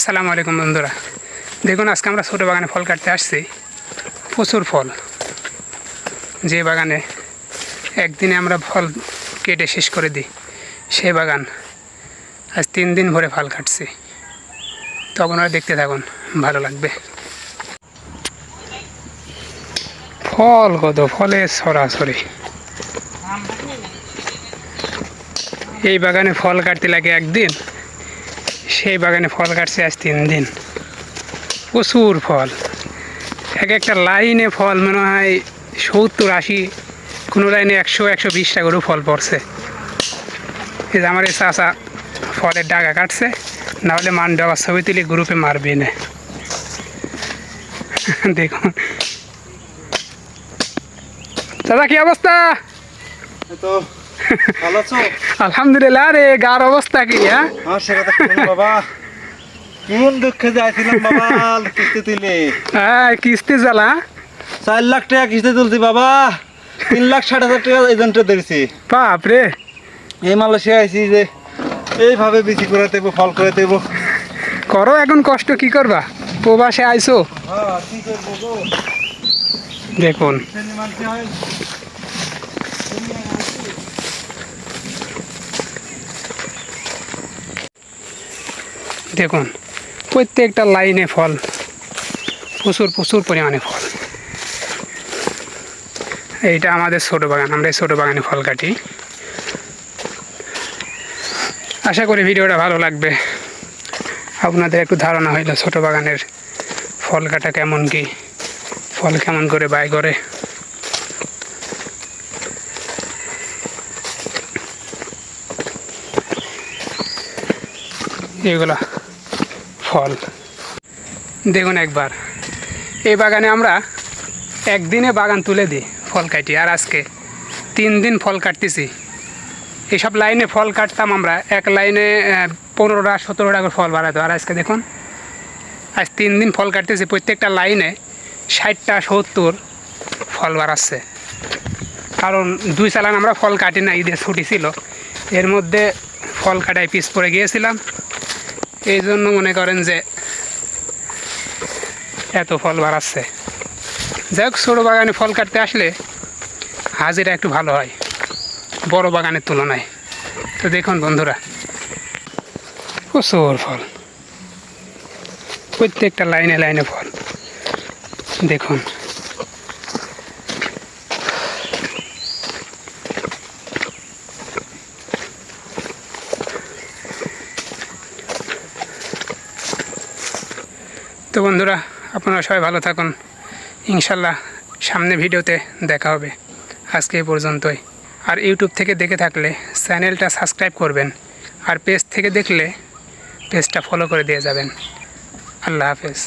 আসসালামু আলাইকুম বন্ধুরা। দেখুন, আজকে আমরা ছোটো বাগানে ফল কাটতে আসছি। প্রচুর ফল। যে বাগানে একদিনে আমরা ফল কেটে শেষ করে দিই সেই বাগান আজ তিন দিন ভরে ফল কাটছি। তো আপনারা দেখতে থাকুন, ভালো লাগবে। ফল কত ফলের সরাসরি। এই বাগানে ফল কাটতে লাগে একদিন সেই বাগানে ফল কাটছে আজ তিন দিন। প্রচুর ফল। এক একটা লাইনে ফল মনে হয় সত্তর আশি, কোনো লাইনে একশো একশো বিশটা করেও ফল পড়ছে। এই যে আমার এই চাষা ফলের ডাকা কাটছে, নাহলে মান ডাবার ছবি তুলে গ্রুপে মারবে না। দেখুন। দাদা কি অবস্থা? তো। আলহামদুলিল্লাহ রে গার অবস্থা কি হ্যাঁ? শুনো বাবা? কোন দুঃখে যাইছিলাম বাবা কিস্তি তুলে হ্যাঁ কিস্তি জ্বালা। চার লাখ টাকা কিস্তি তুলছি বাবা তিন লাখ ষাট হাজার টাকা এজেন্টে ধরেছি। বাপ রে। এই মালয়েশিয়া আইছি যে এইভাবে বিক্রি করে দেবো ফল করে দেবো। করো এখন কষ্ট কি করবা? প্রবাসে আইছো? হ্যাঁ দেখুন। দেখুন, প্রত্যেকটা লাইনে ফল, প্রচুর প্রচুর পরিমাণে ফল। এইটা আমাদের ছোটো বাগান, আমরা এই ছোটো বাগানে ফল কাটি। আশা করি ভিডিওটা ভালো লাগবে। আপনাদের একটু ধারণা হইল ছোটো বাগানের ফল কাটা কেমন কি, ফল কেমন করে বাই করে। এগুলা ফল। দেখুন একবার। এই বাগানে আমরা একদিনে বাগান তুলে দিই ফল কাটি, আর আজকে তিন দিন ফল কাটতেছি। এইসব লাইনে ফল কাটতাম আমরা, এক লাইনে পনেরোটা, সতেরোটা করে ফল বাড়াতো। আর আজকে দেখুন, আজ তিন দিন ফল কাটতেছি, প্রত্যেকটা লাইনে ষাটটা, সত্তর ফল বাড়াচ্ছে। কারণ দুই চালান আমরা ফল কাটি না ঈদের ছুটি ছিল। এর মধ্যে ফল কাটায় পিস পড়ে গিয়েছিলাম। এই জন্য মনে করেন যে এত ফল বাড়াচ্ছে। যাই হোক, ছোটো বাগানে ফল কাটতে আসলে হাজিরা একটু ভালো হয়, বড় বাগানের তুলনায়। তো দেখুন বন্ধুরা, প্রচুর ফল, প্রত্যেকটা লাইনে লাইনে ফল। দেখুন। তো বন্ধুরা, আপনারা সবাই ভালো থাকুন। ইনশাল্লাহ সামনে ভিডিওতে দেখা হবে। আজকে এ পর্যন্তই। আর ইউটিউব থেকে দেখে থাকলে চ্যানেলটা সাবস্ক্রাইব করবেন। আর পেজ থেকে দেখলে পেজটা ফলো করে দিয়ে যাবেন। আল্লাহ হাফেজ।